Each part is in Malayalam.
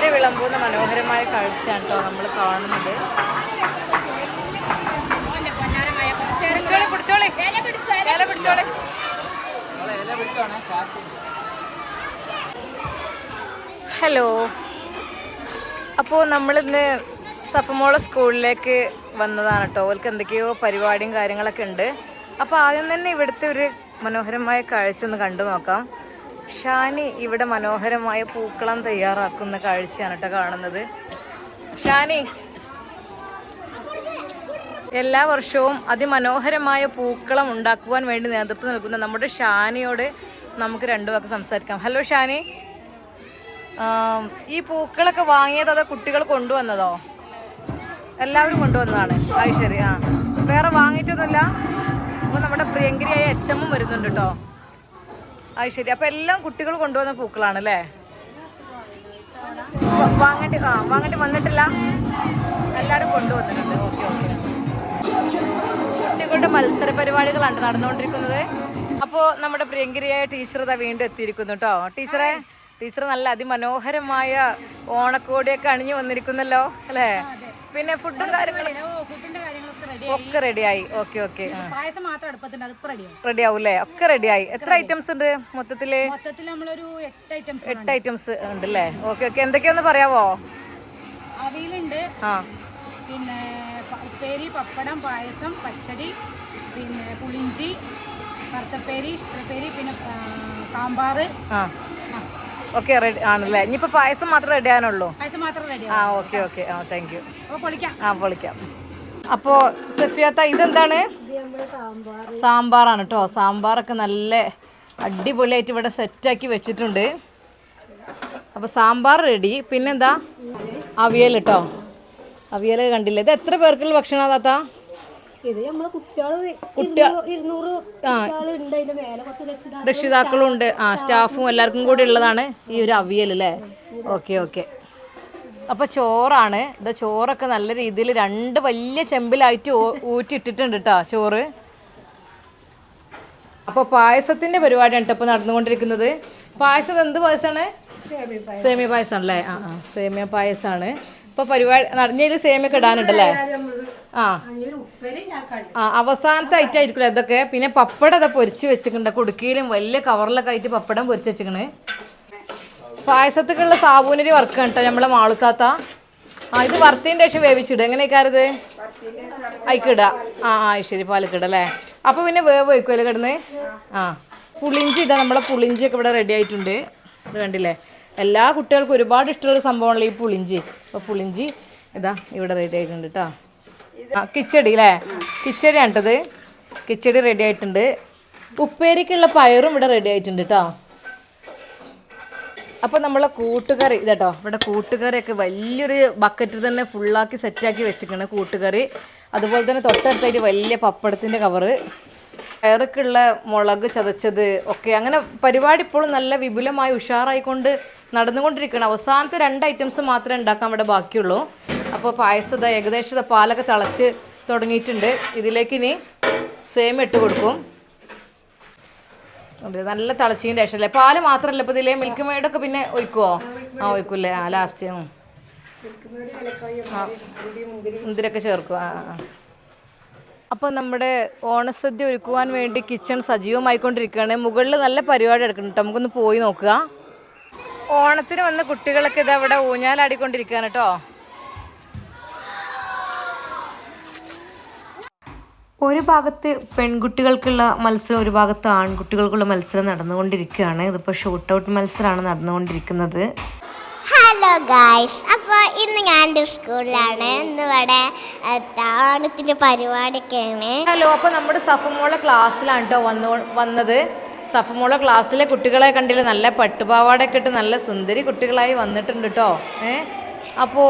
സദ്യ വിളമ്പുന്ന മനോഹരമായ കാഴ്ചയാണ് കേട്ടോ നമ്മൾ കാണുന്നത്. ഇല ഹലോ. അപ്പോൾ നമ്മളിന്ന് സഫമോള സ്കൂളിലേക്ക് വന്നതാണ് കേട്ടോ. അവർക്ക് എന്തൊക്കെയോ പരിപാടിയും കാര്യങ്ങളൊക്കെ ഉണ്ട്. അപ്പോൾ ആദ്യം തന്നെ ഇവിടുത്തെ ഒരു മനോഹരമായ കാഴ്ച ഒന്ന് കണ്ടു നോക്കാം. ഷാനി ഇവിടെ മനോഹരമായ പൂക്കളം തയ്യാറാക്കുന്ന കാഴ്ചയാണ് കേട്ടോ കാണുന്നത്. ഷാനി എല്ലാ വർഷവും അതിമനോഹരമായ പൂക്കളം ഉണ്ടാക്കുവാൻ വേണ്ടി നേതൃത്വം നൽകുന്ന നമ്മുടെ ഷാനിയോട് നമുക്ക് രണ്ടു വാക്ക് സംസാരിക്കാം. ഹലോ ഷാനി. ഈ പൂക്കളൊക്കെ വാങ്ങിയത് അതോ കുട്ടികൾ കൊണ്ടുവന്നതോ? എല്ലാവരും കൊണ്ടുവന്നതാണ്. അത് ശരി ആ. വേറെ വാങ്ങിയിട്ടൊന്നുമില്ല. അപ്പോൾ നമ്മുടെ പ്രിയങ്കരിയായ എച്ച് എമ്മും വരുന്നുണ്ട് കേട്ടോ. അത് ശരി. അപ്പൊ എല്ലാം കുട്ടികൾ കൊണ്ടുവന്ന പൂക്കളാണ് അല്ലേ വാങ്ങേണ്ടി ആ വാങ്ങേണ്ടി വന്നിട്ടില്ല. എല്ലാവരും കൊണ്ടുവന്നിട്ടുണ്ട്. ഓക്കെ കുട്ടികളുടെ മത്സര പരിപാടികളാണ് നടന്നുകൊണ്ടിരിക്കുന്നത്. അപ്പോൾ നമ്മുടെ പ്രിയങ്കരിയായ ടീച്ചർ ഇതാ വീണ്ടും എത്തിയിരിക്കുന്നു കേട്ടോ. ടീച്ചറെ ടീച്ചർ നല്ല അതിമനോഹരമായ ഓണക്കോടിയൊക്കെ അണിഞ്ഞു വന്നിരിക്കുന്നല്ലോ അല്ലേ? പിന്നെ ഫുഡും കാര്യങ്ങളും ഒക്കെ റെഡിയായി ഓക്കെ ഓക്കെ പായസം മാത്രം അടുപ്പത്തുണ്ട് അത് റെഡിയാവും റെഡി ആവൂല്ലേ ഒക്കെ റെഡിയായി എത്ര ഐറ്റംസ് ഉണ്ട് മൊത്തത്തിൽ? മൊത്തത്തിൽ നമ്മളൊരു എട്ട് ഐറ്റംസ് എട്ട് ഐറ്റംസ് ഉണ്ട് അല്ലേ ഓക്കെ ഓക്കെ എന്തൊക്കെയാന്ന് പറയാവോ? അവിയലുണ്ട്. ആ. പിന്നെ ഉപ്പേരി പപ്പടം പായസം പച്ചടി പിന്നെ പുളിഞ്ചി വറുത്തപ്പേരി ഇഷ്ടപ്പേരി പിന്നെ ആ ഓക്കെ റെഡി ആണല്ലേ. ഇനിയിപ്പോൾ പായസം മാത്രം റെഡി ആകാനുള്ളൂ പായസം മാത്രം റെഡി ആ ഓക്കെ ഓക്കെ ആ താങ്ക് യു ആ പൊളിക്കാം. അപ്പോൾ സഫിയാത്ത ഇതെന്താണ്? സാമ്പാറാണ് കേട്ടോ സാമ്പാറൊക്കെ നല്ല അടിപൊളിയായിട്ട് ഇവിടെ സെറ്റാക്കി വെച്ചിട്ടുണ്ട്. അപ്പോൾ സാമ്പാർ റെഡി. പിന്നെന്താ? അവിയൽ കേട്ടോ അവിയൽ കണ്ടില്ല? ഇത് എത്ര പേർക്കുള്ള ഭക്ഷണം താത്ത? രക്ഷിതാക്കളും ഉണ്ട്. ആ സ്റ്റാഫും എല്ലാവർക്കും കൂടി ഉള്ളതാണ് ഈ ഒരു അവിയൽ അല്ലേ ഓക്കെ ഓക്കെ. അപ്പോൾ ചോറാണ്. ഇതാ ചോറൊക്കെ നല്ല രീതിയിൽ രണ്ട് വലിയ ചെമ്പിലായിട്ട് ഊറ്റിട്ടിട്ടുണ്ട് കേട്ടോ ചോറ്. അപ്പോൾ പായസത്തിന്റെ പരിപാടിയാണ് കേട്ടോ ഇപ്പോൾ നടന്നുകൊണ്ടിരിക്കുന്നത്. പായസം എന്ത് പായസമാണ് സേമിയ പായസമാണല്ലേ ആ ആ സേമിയ പായസമാണ് ഇപ്പോൾ പരിപാടി നടഞ്ഞതിൽ സേമിയൊക്കെ ഇടാനുണ്ടല്ലേ? ആ. ആ അവസാനത്തെ ഐറ്റം ആയിരിക്കില്ല ഇതൊക്കെ? പിന്നെ പപ്പടം ഇതാ പൊരിച്ച് വെച്ചിട്ടുണ്ട്. കുടുക്കിയിലും വലിയ കവറിലൊക്കെ ആയിട്ട് പപ്പടം പൊരിച്ച് വെച്ചിക്കണ്. പായസത്തിക്കുള്ള സാബൂനരി വർക്ക് കേട്ടോ നമ്മളെ മാളുത്താത്ത. ആ ഇത് വറുത്തതിന്റെ ശേഷം വേവിച്ചിടുക എങ്ങനെയൊക്കെയാരത് അയക്കിടുക ആ ആ ശരി പാലക്കിട അല്ലേ? അപ്പോൾ പിന്നെ വേവ് വയ്ക്കുമല്ലോ കിടന്ന്? ആ. പുളിഞ്ചി ഇതാ നമ്മളെ പുളിഞ്ചിയൊക്കെ ഇവിടെ റെഡി ആയിട്ടുണ്ട്. ഇത് കണ്ടില്ലേ? എല്ലാ കുട്ടികൾക്കും ഒരുപാട് ഇഷ്ടമുള്ള സംഭവമാണല്ലോ ഈ പുളിഞ്ചി. അപ്പോൾ പുളിഞ്ചി ഇതാ ഇവിടെ റെഡി ആയിട്ടുണ്ട് കേട്ടോ ആ കിച്ചടി അല്ലേ? കിച്ചടി ആണിട്ടത് കിച്ചടി റെഡി ആയിട്ടുണ്ട്. ഉപ്പേരിക്കുള്ള പയറും ഇവിടെ റെഡി ആയിട്ടുണ്ട് കേട്ടോ അപ്പോൾ നമ്മളെ കൂട്ടുകറി ഇതാട്ടോ ഇവിടെ കൂട്ടുകറിയൊക്കെ വലിയൊരു ബക്കറ്റിൽ തന്നെ ഫുള്ളാക്കി സെറ്റാക്കി വെച്ചിരിക്കണം കൂട്ടുകറി. അതുപോലെ തന്നെ തൊട്ടടുത്തായിട്ട് വലിയ പപ്പടത്തിന്റെ കവറ് പയറൊക്കെയുള്ള മുളക് ചതച്ചത് ഒക്കെ. അങ്ങനെ പരിപാടി ഇപ്പോഴും നല്ല വിപുലമായി ഉഷാറായിക്കൊണ്ട് നടന്നുകൊണ്ടിരിക്കുകയാണ് അവസാനത്തെ രണ്ട് ഐറ്റംസ് മാത്രമേ ഉണ്ടാക്കാൻ ഇവിടെ ബാക്കിയുള്ളൂ. അപ്പോൾ പായസത ഏകദേശം പാലൊക്കെ തിളച്ച് തുടങ്ങിയിട്ടുണ്ട്. ഇതിലേക്ക് ഇനി സേമ ഇട്ട് കൊടുക്കും. അതെ നല്ല തിളച്ചതിന്റെ ശേഷം അല്ലേ പാൽ മാത്രമല്ല ഇപ്പൊ ഇതിലെ മിൽക്ക് മെയ്ഡൊക്കെ പിന്നെ ഒഴിക്കുവോ? ആ ഒഴിക്കൂലേ ആ ലാസ്റ്റ് മുന്തിരൊക്കെ ചേർക്കും ആ ആ. അപ്പോൾ നമ്മുടെ ഓണസദ്യ ഒരുക്കുവാൻ വേണ്ടി കിച്ചൺ സജീവമായിക്കൊണ്ടിരിക്കുകയാണ്. മുകളിൽ നല്ല പരിപാടി എടുക്കുന്നുണ്ട് നമുക്കൊന്ന് പോയി നോക്കുക. ഓണത്തിന് വന്ന കുട്ടികളൊക്കെ ഇതവിടെ ഊഞ്ഞാലാടിക്കൊണ്ടിരിക്കുകയാണ് കേട്ടോ ഒരു ഭാഗത്ത് പെൺകുട്ടികൾക്കുള്ള മത്സരം ഒരു ഭാഗത്ത് ആൺകുട്ടികൾക്കുള്ള മത്സരം നടന്നുകൊണ്ടിരിക്കുകയാണ്. ഇതിപ്പോൾ ഷൂട്ട് ഔട്ട് മത്സരമാണ് നടന്നുകൊണ്ടിരിക്കുന്നത്. ഹലോ ഗായ്സ് അപ്പോൾ ഇന്ന് ഞാൻ എന്റെ സ്കൂളിലാണ് ഇന്ന് ഇവിടെ ഓണത്തിന്റെ പരിപാടിയൊക്കെയാണ്. ഹലോ അപ്പോൾ നമ്മുടെ സഫമോള ക്ലാസ്സിലാണ് കേട്ടോ വന്നു വന്നത്. സഫമോള ക്ലാസ്സിലെ കുട്ടികളെ കണ്ടില്ല? നല്ല പട്ടുപാവാടയൊക്കെ ഇട്ട് നല്ല സുന്ദരി കുട്ടികളായി വന്നിട്ടുണ്ട് കേട്ടോ ഏ? അപ്പോൾ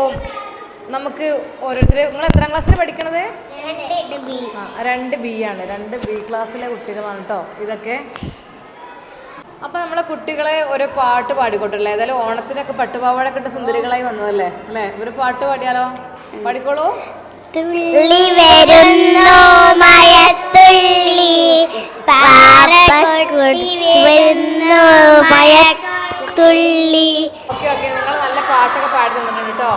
നമുക്ക് ഓരോരുത്തർ നിങ്ങൾ എത്രാം ക്ലാസ്സിൽ പഠിക്കണത്? രണ്ട് ബി ആണ്. രണ്ട് ബി ക്ലാസ്സിലെ കുട്ടികളാണ് കേട്ടോ ഇതൊക്കെ. അപ്പൊ നമ്മളെ കുട്ടികളെ ഒരു പാട്ട് പാടിക്കോട്ടല്ലേ ഏതായാലും ഓണത്തിനൊക്കെ പട്ടുപാവാടൊക്കെ ഇട്ട് സുന്ദരികളായി വന്നതല്ലേ? അല്ലേ? ഒരു പാട്ട് പാടിയാലോ? പാടിക്കോളൂ. തുള്ളി വരുന്നു? പാറക്കുട്ടി വരുന്നു? മഴത്തുള്ളി. Okay okay. നിങ്ങൾ നല്ല പാട്ടൊക്കെ പാടി തന്നിട്ടുണ്ട് കേട്ടോ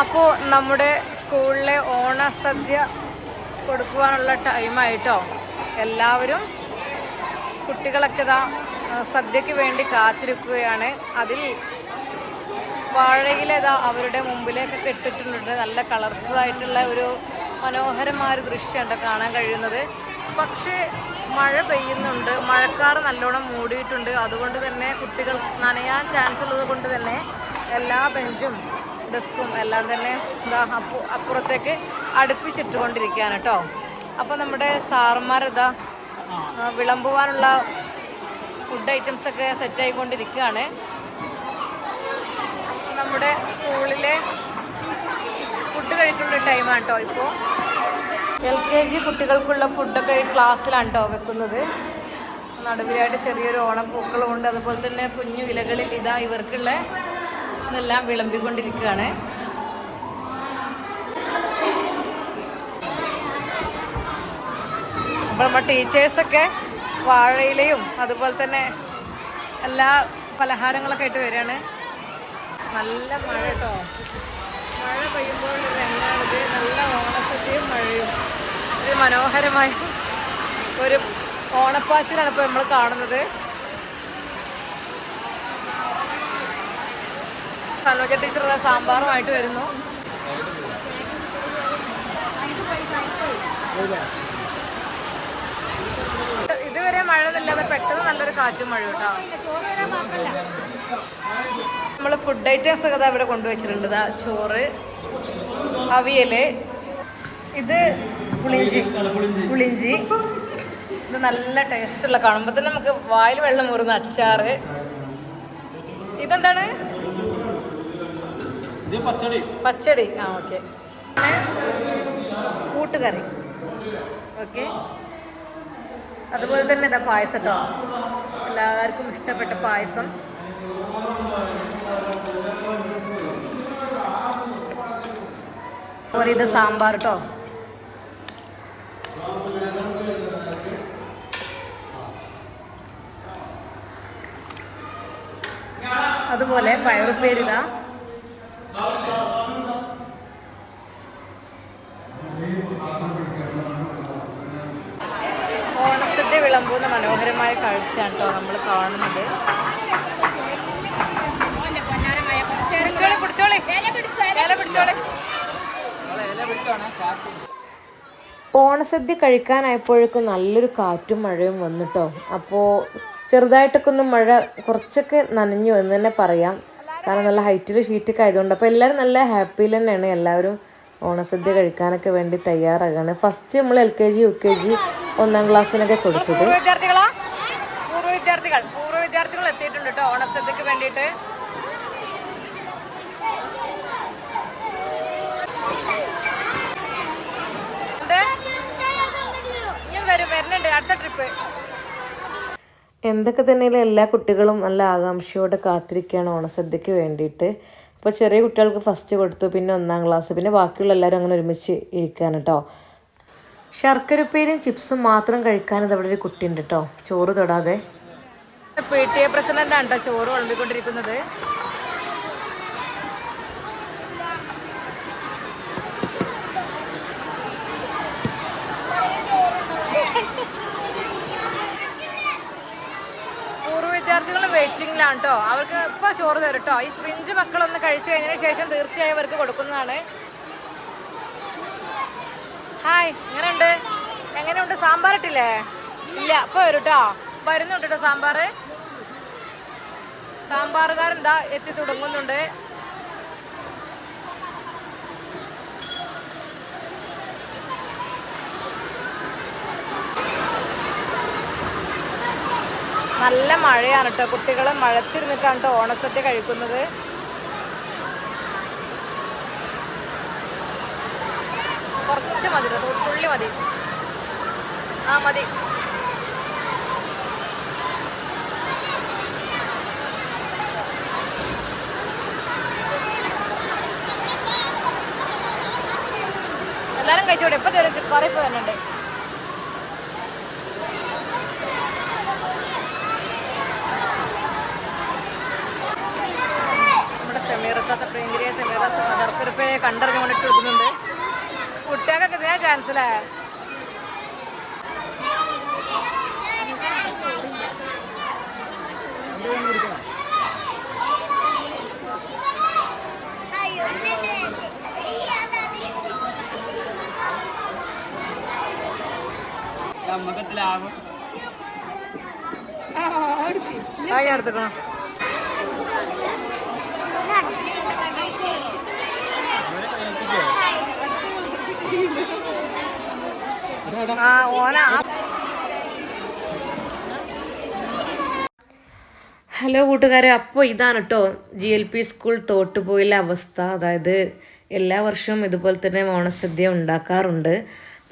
അപ്പോൾ നമ്മുടെ സ്കൂളിലെ ഓണസദ്യ കൊടുക്കുവാനുള്ള ടൈമായിട്ടോ എല്ലാവരും കുട്ടികളൊക്കെ ഇതാ സദ്യക്ക് വേണ്ടി കാത്തിരിക്കുകയാണ്. അതിൽ വാഴയിലേതാ അവരുടെ മുമ്പിലേക്കൊക്കെ ഇട്ടിട്ടുണ്ട്. നല്ല കളർഫുൾ ആയിട്ടുള്ള ഒരു മനോഹരമായ ഒരു ദൃശ്യമുണ്ട് കാണാൻ കഴിയുന്നത്. പക്ഷേ മഴ പെയ്യുന്നുണ്ട്. മഴക്കാറ് നല്ലോണം മൂടിയിട്ടുണ്ട്. അതുകൊണ്ട് തന്നെ കുട്ടികൾ നനയാൻ ചാൻസ് ഉള്ളത് കൊണ്ട് തന്നെ എല്ലാ ബെഞ്ചും ഡെസ്കും എല്ലാം തന്നെ അപ്പുറത്തേക്ക് അടുപ്പിച്ചിട്ടുകൊണ്ടിരിക്കുകയാണ് കേട്ടോ. അപ്പോൾ നമ്മുടെ സാറുമാർ ഇതാ വിളമ്പുവാനുള്ള ഫുഡ് ഐറ്റംസ് ഒക്കെ സെറ്റ് ആയിക്കൊണ്ടിരിക്കുകയാണ്. നമ്മുടെ സ്കൂളിലെ ഫുഡ് കഴിക്കുന്ന ടൈമാണ് കേട്ടോ ഇപ്പോൾ എൽ കെ ജി കുട്ടികൾക്കുള്ള ഫുഡൊക്കെ ഈ ക്ലാസ്സിലാണ് കേട്ടോ വെക്കുന്നത്. നടുവിലായിട്ട് ചെറിയൊരു ഓണപ്പൂക്കളുമുണ്ട്. അതുപോലെ തന്നെ കുഞ്ഞു ഇലകളിൽ ഇതാ ഇവർക്കുള്ള ഇതെല്ലാം വിളമ്പിക്കൊണ്ടിരിക്കുകയാണ്. അപ്പോൾ നമ്മുടെ ടീച്ചേഴ്സൊക്കെ വാഴയിലയും അതുപോലെ തന്നെ എല്ലാ പലഹാരങ്ങളൊക്കെ ആയിട്ട് വരികയാണ്. നല്ല മഴ കേട്ടോ. മഴ പെയ്യുമ്പോൾ രണ്ടാണിത് നല്ല ഓണസദ്യയും മഴയും. ഇത് മനോഹരമായ ഒരു ഓണപ്പാച്ചിലാണ് ഇപ്പോൾ നമ്മൾ കാണുന്നത്. സനോജ ടീച്ചർ സാമ്പാറുമായിട്ട് വരുന്നു. ഇതുവരെ മഴ നില്ലാതെ പെട്ടെന്ന് നല്ലൊരു കാറ്റും മഴ കേട്ടോ. നമ്മൾ ഫുഡ് ഐറ്റംസ് ഒക്കെ ഇവിടെ കൊണ്ടുവച്ചിട്ടുണ്ട്. ചോറ് അവിയൽ ഇത് പുളിഞ്ചി പുളിഞ്ചി ഇത് നല്ല ടേസ്റ്റുള്ള കാണുമ്പോൾ തന്നെ നമുക്ക് വായിൽ വെള്ളം മുറുന്ന അച്ചാറ്. ഇതെന്താണ്? പച്ചടി. ആ ഓക്കെ. കൂട്ടുകറി. ഓക്കെ. അതുപോലെ തന്നെ ഇതാ പായസം കേട്ടോ എല്ലാവർക്കും ഇഷ്ടപ്പെട്ട പായസം. ഇത് സാമ്പാർ കേട്ടോ അതുപോലെ പയറുപ്പേരിതാ ഓണസദ്യ വിളമ്പുന്ന മനോഹരമായ കാഴ്ചയാണ് കേട്ടോ നമ്മൾ കാണുന്നത്. ഓണസദ്യ കഴിക്കാനായപ്പോഴേക്കും നല്ലൊരു കാറ്റും മഴയും വന്നിട്ടോ അപ്പോൾ ചെറുതായിട്ടൊക്കെ ഒന്ന് മഴ കുറച്ചൊക്കെ നനഞ്ഞു എന്ന് തന്നെ പറയാം. കാരണം നല്ല ഹൈറ്റിൽ ഷീറ്റൊക്കെ ആയതുകൊണ്ട്. അപ്പോൾ എല്ലാവരും നല്ല ഹാപ്പിയിൽ തന്നെയാണ്. എല്ലാവരും ഓണസദ്യ കഴിക്കാനൊക്കെ വേണ്ടി തയ്യാറാകാണ്. ഫസ്റ്റ് നമ്മൾ L K G U K G ഒന്നാം ക്ലാസ്സിനൊക്കെ കൊടുത്തത്. വിദ്യാർത്ഥികളാ പൂർവ വിദ്യാർത്ഥികൾ പൂർവ വിദ്യാർത്ഥികൾ എത്തിയിട്ടുണ്ട് കേട്ടോ ഓണസദ്യക്ക് വേണ്ടിയിട്ട്. ഇനിയും വരും വരുന്നുണ്ട്. അടുത്ത ട്രിപ്പ് എന്തൊക്കെ തന്നെയാലും എല്ലാ കുട്ടികളും നല്ല ആകാംക്ഷയോടെ കാത്തിരിക്കുകയാണ് ഓണസദ്യക്ക് വേണ്ടിയിട്ട്. അപ്പോൾ ചെറിയ കുട്ടികൾക്ക് ഫസ്റ്റ് കൊടുത്തു പിന്നെ ഒന്നാം ക്ലാസ് പിന്നെ ബാക്കിയുള്ള എല്ലാവരും അങ്ങനെ ഒരുമിച്ച് ഇരിക്കാൻ കേട്ടോ ശർക്കരപ്പേരും ചിപ്സും മാത്രം കഴിക്കാൻ അവിടെ ഒരു കുട്ടിയുണ്ട് കേട്ടോ ചോറ് തൊടാതെ. പി ടി എ കേട്ടോ ചോറ് വിളമ്പിക്കൊണ്ടിരിക്കുന്നത് പൂർവ വിദ്യാർത്ഥികൾ വെയിറ്റിംഗിലാണ് കേട്ടോ അവർക്ക് ഇപ്പൊ ചോറ് തരും കേട്ടോ ഈ സ്പിഞ്ച് മക്കളൊന്ന് കഴിച്ചു കഴിഞ്ഞതിന് ശേഷം തീർച്ചയായും അവർക്ക് കൊടുക്കുന്നതാണ്. ഹായ് എങ്ങനെയുണ്ട്? എങ്ങനെയുണ്ട്? സാമ്പാർ ഇട്ടില്ലേ? ഇല്ല അപ്പൊ വരും കേട്ടോ വരുന്നുണ്ട് കേട്ടോ സാമ്പാർ സാമ്പാറുകാരെന്താ എത്തി തുടങ്ങുന്നുണ്ട്. നല്ല മഴയാണ് കേട്ടോ കുട്ടികൾ മഴത്തിരുന്നിട്ടാണ് കേട്ടോ ഓണസദ്യ കഴിക്കുന്നത്. കുറച്ച് മതി തുള്ളി മതി. ആ മതി. എല്ലാരും കഴിച്ചോട്ടെ ഇപ്പൊ ചെറിയ ചിപ്പാറിപ്പ് വരുന്നുണ്ട് പ്രിയങ്കരിയ സെമീറ മദർക്കുറിപ്പയെ കണ്ടറിഞ്ഞുകൊണ്ടിട്ട് കൊടുക്കുന്നുണ്ട്. കുട്ടികൾക്കൊക്കെ ഇതേ ചാൻസ് അല്ലേ നമ്മക്കത്തിലാകും ആ ഞാൻ ഹലോ കൂട്ടുകാരെ അപ്പോൾ ഇതാണ് കേട്ടോ ജി എൽ പി സ്കൂൾ തോട്ടുപോയിലെ അവസ്ഥ. അതായത് എല്ലാ വർഷവും ഇതുപോലെ തന്നെ ഓണസദ്യ ഉണ്ടാക്കാറുണ്ട്.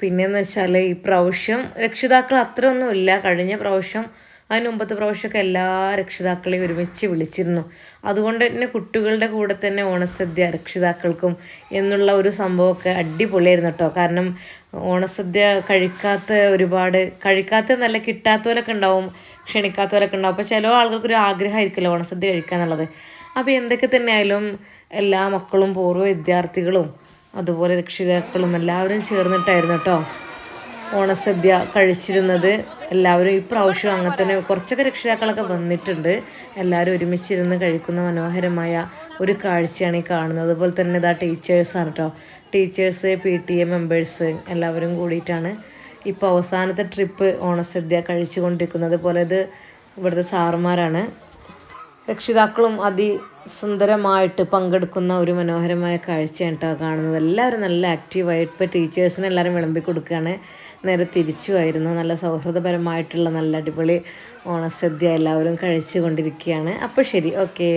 പിന്നെയെന്ന് വെച്ചാൽ ഈ പ്രാവശ്യം രക്ഷിതാക്കൾ അത്രയൊന്നുമില്ല. കഴിഞ്ഞ പ്രാവശ്യം അതിന് മുമ്പത്തെ പ്രാവശ്യമൊക്കെ എല്ലാ രക്ഷിതാക്കളെയും ഒരുമിച്ച് വിളിച്ചിരുന്നു. അതുകൊണ്ട് തന്നെ കുട്ടികളുടെ കൂടെ തന്നെ ഓണസദ്യ രക്ഷിതാക്കൾക്കും എന്നുള്ള ഒരു സംഭവമൊക്കെ അടിപൊളിയായിരുന്നു കേട്ടോ. കാരണം ഓണസദ്യ കഴിക്കാത്ത ഒരുപാട് കഴിക്കാത്ത നല്ല കിട്ടാത്തവരൊക്കെ ഉണ്ടാവും ക്ഷണിക്കാത്തവരൊക്കെ ഉണ്ടാവും. അപ്പോൾ ചില ആളുകൾക്കൊരു ആഗ്രഹമായിരിക്കുമല്ലോ ഓണസദ്യ കഴിക്കുക എന്നുള്ളത് അപ്പോൾ എന്തൊക്കെ തന്നെ ആയാലും എല്ലാ മക്കളും പൂർവ വിദ്യാർത്ഥികളും അതുപോലെ രക്ഷിതാക്കളും എല്ലാവരും ചേർന്നിട്ടായിരുന്നു കേട്ടോ ഓണസദ്യ കഴിച്ചിരുന്നത്. എല്ലാവരും ഇപ്രാവശ്യം അങ്ങനെ തന്നെ കുറച്ചൊക്കെ രക്ഷിതാക്കളൊക്കെ വന്നിട്ടുണ്ട്. എല്ലാവരും ഒരുമിച്ചിരുന്ന് കഴിക്കുന്ന മനോഹരമായ ഒരു കാഴ്ചയാണ് ഈ കാണുന്നത്. അതുപോലെ തന്നെ ഇതാ ടീച്ചേഴ്സാണ് കേട്ടോ teachers P T A members എല്ലാവരും കൂടിയിട്ടാണ് ഇപ്പോൾ അവസാനത്തെ ട്രിപ്പ് ഓണസദ്യ കഴിച്ചു കൊണ്ടിരിക്കുന്നത് പോലെ ഇത് ഇവിടുത്തെ സാറുമാരാണ്. രക്ഷിതാക്കളും അതിസുന്ദരമായിട്ട് പങ്കെടുക്കുന്ന ഒരു മനോഹരമായ കാഴ്ചയാണ് കേട്ടോ കാണുന്നത്. എല്ലാവരും നല്ല ആക്റ്റീവായിട്ട് ഇപ്പോൾ ടീച്ചേഴ്സിനെല്ലാവരും വിളമ്പി കൊടുക്കുകയാണ് നേരെ തിരിച്ചുമായിരുന്നു നല്ല സൗഹൃദപരമായിട്ടുള്ള നല്ല അടിപൊളി ഓണസദ്യ എല്ലാവരും കഴിച്ചു കൊണ്ടിരിക്കുകയാണ് അപ്പോൾ ശരി ഓക്കേ.